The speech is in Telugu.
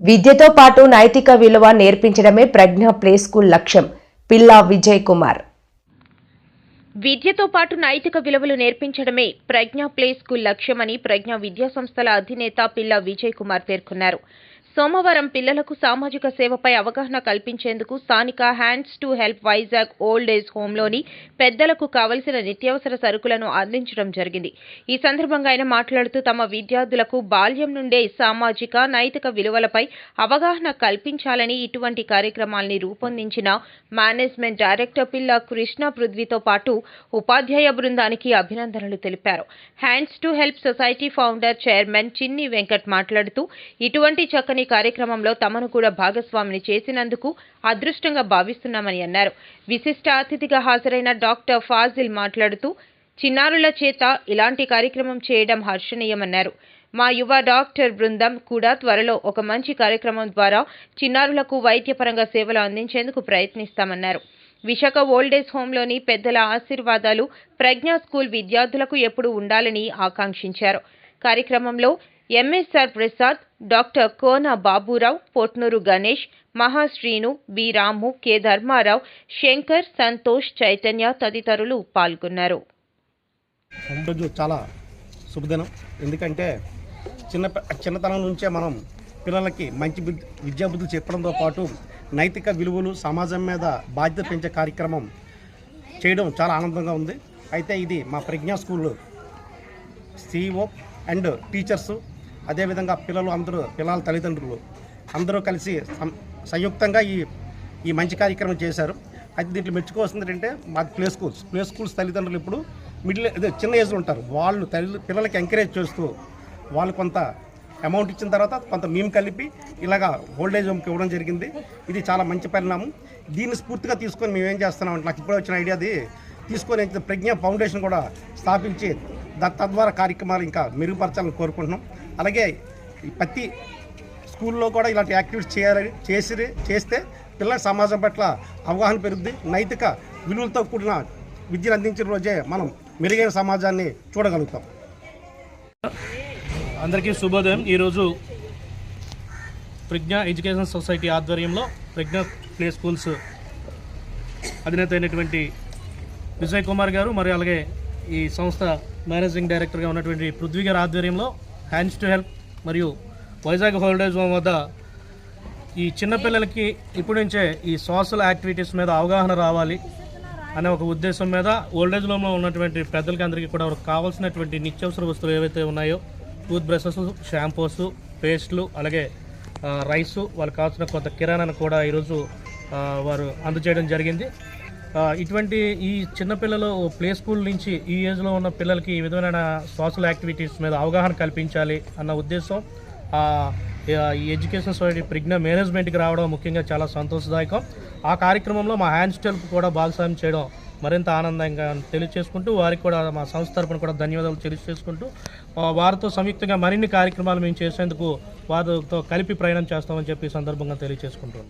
విద్యతో పాటు నైతిక విలువ నేర్పించడమే ప్రజ్ఞ ప్లే స్కూల్ లక్ష్యం. పిల్లా విజయ్ కుమార్. విద్యతో పాటు నైతిక విలువలు నేర్పించడమే ప్రజ్ఞ ప్లే స్కూల్ లక్ష్యమని ప్రజ్ఞ విద్యా సంస్థల అధినేత పిల్ల విజయ్ కుమార్ పేర్కొన్నారు. సోమవారం పిల్లలకు సామాజిక సేవపై అవగాహన కల్పించేందుకు స్థానిక hands to help Vizag old age హోంలోని పెద్దలకు కావలసిన నిత్యావసర సరుకులను అందించడం జరిగింది. ఈ సందర్భంగా ఆయన మాట్లాడుతూ తమ విద్యార్థులకు బాల్యం నుండే సామాజిక నైతిక విలువలపై అవగాహన కల్పించాలని ఇటువంటి కార్యక్రమాల్ని రూపొందించిన మేనేజ్మెంట్ డైరెక్టర్ పిల్ల కృష్ణ పృథ్వీతో పాటు ఉపాధ్యాయ బృందానికి అభినందనలు తెలిపారు. Hands to help society founder chairman Chinni Venkat మాట్లాడుతూ ఇటువంటి చక్కని కార్యక్రమంలో తమను కూడా భాగస్వామిని చేసినందుకు అదృష్టంగా భావిస్తున్నామని అన్నారు. విశిష్ట అతిథిగా హాజరైన డాక్టర్ ఫాజిల్ మాట్లాడుతూ చిన్నారుల చేత ఇలాంటి కార్యక్రమం చేయడం హర్షణీయమన్నారు. మా యువ డాక్టర్ బృందం కూడా త్వరలో ఒక మంచి కార్యక్రమం ద్వారా చిన్నారులకు వైద్యపరంగా సేవలు అందించేందుకు ప్రయత్నిస్తామన్నారు. విశాఖ ఓల్డేజ్ హోంలోని పెద్దల ఆశీర్వాదాలు ప్రజ్ఞా స్కూల్ విద్యార్థులకు ఎప్పుడు ఉండాలని ఆకాంక్షించారు. కార్యక్రమంలో MSR Prasad doctor Kona Baburao Potnuru Ganesh Mahasreenu B Ramu K Dharmarao Shankar Santosh Chaitanya తదితరులు పాల్గొన్నారు. రోజు చాలా శుభదినం. ఎందుకంటే చిన్న చిన్నతనం నుంచే మనం పిల్లలకి మంచి బుద్ధి చెప్పడంతో పాటు నైతిక విలువలు సమాజం మీద బాధ్యత పెంచే కార్యక్రమం చేయడం చాలా ఆనందంగా ఉంది. అయితే ఇది మా Pragna school CEO and teachers అదేవిధంగా పిల్లలు అందరూ పిల్లల తల్లిదండ్రులు అందరూ కలిసి సం- సంయుక్తంగా ఈ ఈ మంచి కార్యక్రమం చేశారు. అయితే దీంట్లో మెచ్చుకోవాల్సింది ఏంటంటే మా ప్లే స్కూల్స్ ప్లే స్కూల్స్ తల్లిదండ్రులు ఇప్పుడు మిడిల్ అదే చిన్న ఏజ్లో ఉంటారు. వాళ్ళు తల్లి పిల్లలకి ఎంకరేజ్ చేస్తూ వాళ్ళు కొంత అమౌంట్ ఇచ్చిన తర్వాత కొంత మేము కలిపి ఇలాగా ఓల్డేజ్ హోమ్కి ఇవ్వడం జరిగింది. ఇది చాలా మంచి పరిణామం. దీన్ని స్ఫూర్తిగా తీసుకొని మేము ఏం చేస్తున్నామంటే నాకు ఇప్పుడు వచ్చిన ఐడియాది తీసుకొని ప్రజ్ఞ ఫౌండేషన్ కూడా స్థాపించి తద్వారా కార్యక్రమాలు ఇంకా మెరుగుపరచాలని కోరుకుంటున్నాం. అలాగే ప్రతి స్కూల్లో కూడా ఇలాంటి యాక్టివిటీస్ చేయాలని చేసి చేస్తే పిల్లల సమాజం పట్ల అవగాహన పెరుగుద్ది. నైతిక విలువలతో కూడిన విద్యను అందించిన రోజే మనం మెరుగైన సమాజాన్ని చూడగలుగుతాం. అందరికీ శుభోదయం. ఈరోజు ప్రజ్ఞ ఎడ్యుకేషన్ సొసైటీ ఆధ్వర్యంలో ప్రజ్ఞ ప్లే స్కూల్స్ అధినేత అయినటువంటి విజయ్ కుమార్ గారు మరి అలాగే ఈ సంస్థ మేనేజింగ్ డైరెక్టర్గా ఉన్నటువంటి పృథ్వీ గారి ఆధ్వర్యంలో హ్యాండ్స్ టు హెల్ప్ మరియు వైజాగ్ హోల్డేజ్ హోమ్ వద్ద ఈ చిన్నపిల్లలకి ఇప్పటి నుంచే ఈ సోషల్ యాక్టివిటీస్ మీద అవగాహన రావాలి అనే ఒక ఉద్దేశం మీద ఓల్డేజ్ హోమ్లో ఉన్నటువంటి పెద్దలకి అందరికీ కూడా కావాల్సినటువంటి నిత్యావసర వస్తువులు ఏవైతే ఉన్నాయో టూత్ బ్రషెస్ షాంపూస్ పేస్ట్లు అలాగే రైసు వాళ్ళకి కావాల్సిన కొంత కిరాణాను కూడా ఈరోజు వారు అందజేయడం జరిగింది. ఇటువంటి ఈ చిన్నపిల్లలు ప్లే స్కూల్ నుంచి ఈ ఏజ్లో ఉన్న పిల్లలకి ఈ విధమైన సోషల్ యాక్టివిటీస్ మీద అవగాహన కల్పించాలి అన్న ఉద్దేశం. ఈ ఎడ్యుకేషన్ సొసైటీ ప్రజ్ఞ మేనేజ్మెంట్కి రావడం ముఖ్యంగా చాలా సంతోషదాయకం. ఆ కార్యక్రమంలో మా హ్యాండ్ స్టెల్ప్ కూడా భాగస్వామ్యం చేయడం మరింత ఆనందంగా తెలియచేసుకుంటూ వారికి కూడా మా సంస్థ తరపున కూడా ధన్యవాదాలు తెలియజేసుకుంటూ వారితో సంయుక్తంగా మరిన్ని కార్యక్రమాలు మేము చేసేందుకు వారితో కలిపి ప్రయాణం చేస్తామని చెప్పి సందర్భంగా తెలియజేసుకుంటున్నాం